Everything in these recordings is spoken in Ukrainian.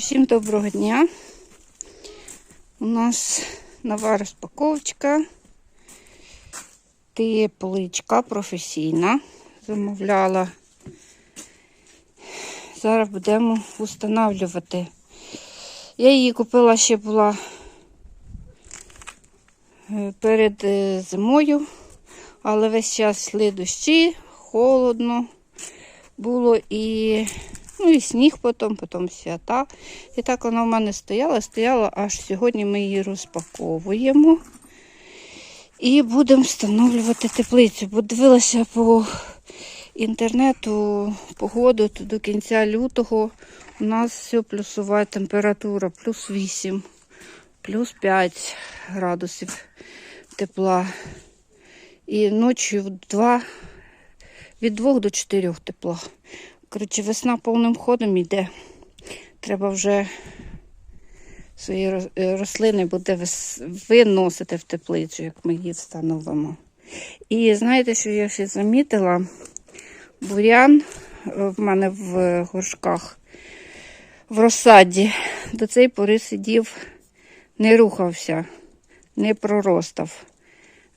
Усім доброго дня. У нас нова розпаковочка. Тепличка професійна. Замовляла. Зараз будемо встановлювати. Я її купила ще була е, перед е, зимою, але весь час йшли дощі, холодно було і Ну і сніг потім, потім свята. І так вона в мене стояла, стояла, аж сьогодні ми її розпаковуємо. І будемо встановлювати теплицю. Бо дивилася по інтернету погоду то до кінця лютого. У нас все плюсова температура, плюс 8, плюс 5 градусів тепла. І ночі в 2, від 2 до 4 тепла. Коротше, весна повним ходом йде. Треба вже свої е, рослини буде виносити в теплицю, як ми її встановимо. І знаєте, що я ще замітила? Бурян е, в мене в горшках в розсаді до цієї пори сидів, не рухався, не проростав.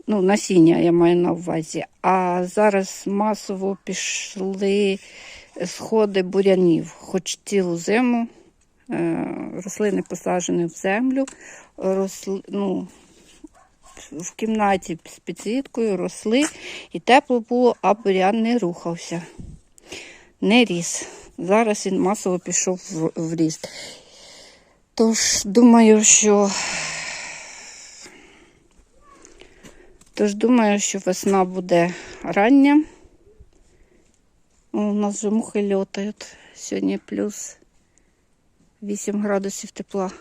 Ну, насіння я маю на увазі. А зараз масово пішли сходи бурянів, хоч цілу зиму. е, Рослини посаджені в землю, росли, ну, в кімнаті з підсвіткою росли, і тепло було, а бурян не рухався, не ріс. Зараз він масово пішов в, в ріст. Тож думаю, що Тож думаю, що весна буде рання. У нас вже мухи льотають. Сьогодні плюс 8 градусів тепла.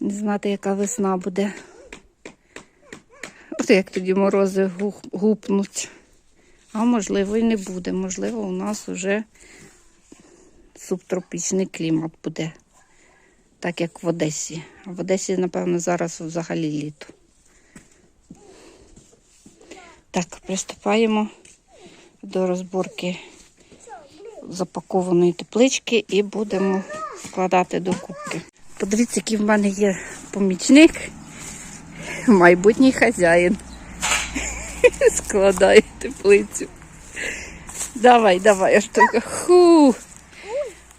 Не знати, яка весна буде. От як тоді морози гупнуть. А можливо і не буде. Можливо, у нас вже субтропічний клімат буде так як в Одесі. А в Одесі, напевно, зараз взагалі літо. Так, приступаємо до розборки запакованої теплички і будемо складати до кубки. Подивіться, який в мене є помічник, майбутній хазяїн. Складає теплицю. Давай, давай, аж. Ху.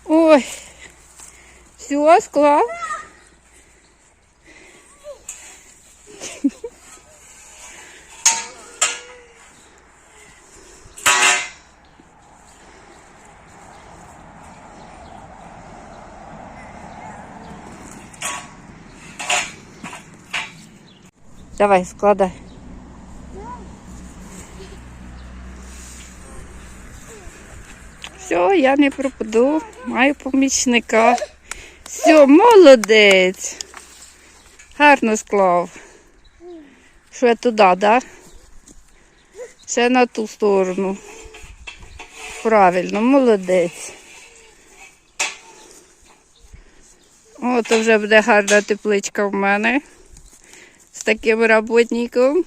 Ой. Все, склав. Давай, складай. Все, я не пропаду, маю помічника. Все, молодець. Гарно склав. Ще туди, да? Ще на ту сторону. Правильно, молодець. О, то вже буде гарна тепличка в мене. З таким роботником.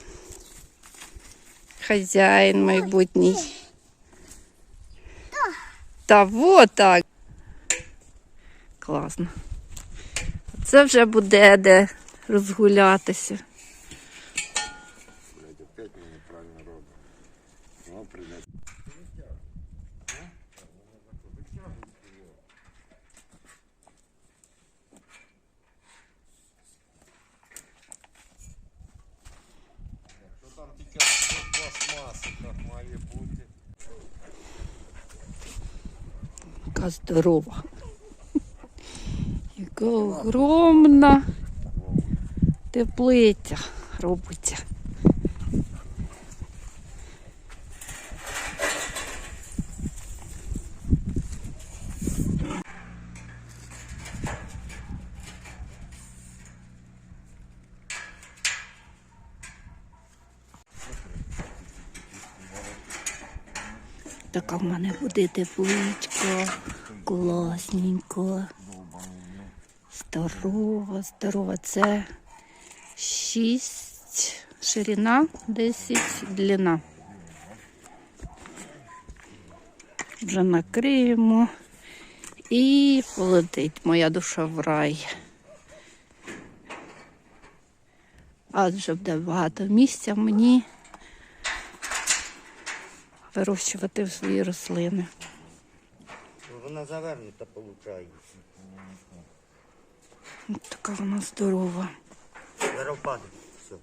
Хазяїн майбутній. Та вот так. Класно. Це вже буде де розгулятися. Яка здорова. Яка огромна теплиця робиться. Така в мене буде тепличка, класненько. Здорова, здорова. Це 6 ширина, 10 длина. вже накриємо. І полетить моя душа в рай. Адже буде багато місця мені вирощувати свої рослини. Вона завернута, виходить. От така вона здорова. Зараз впаде. Все.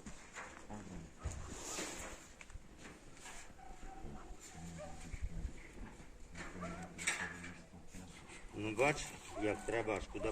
Ну бач, як треба аж куди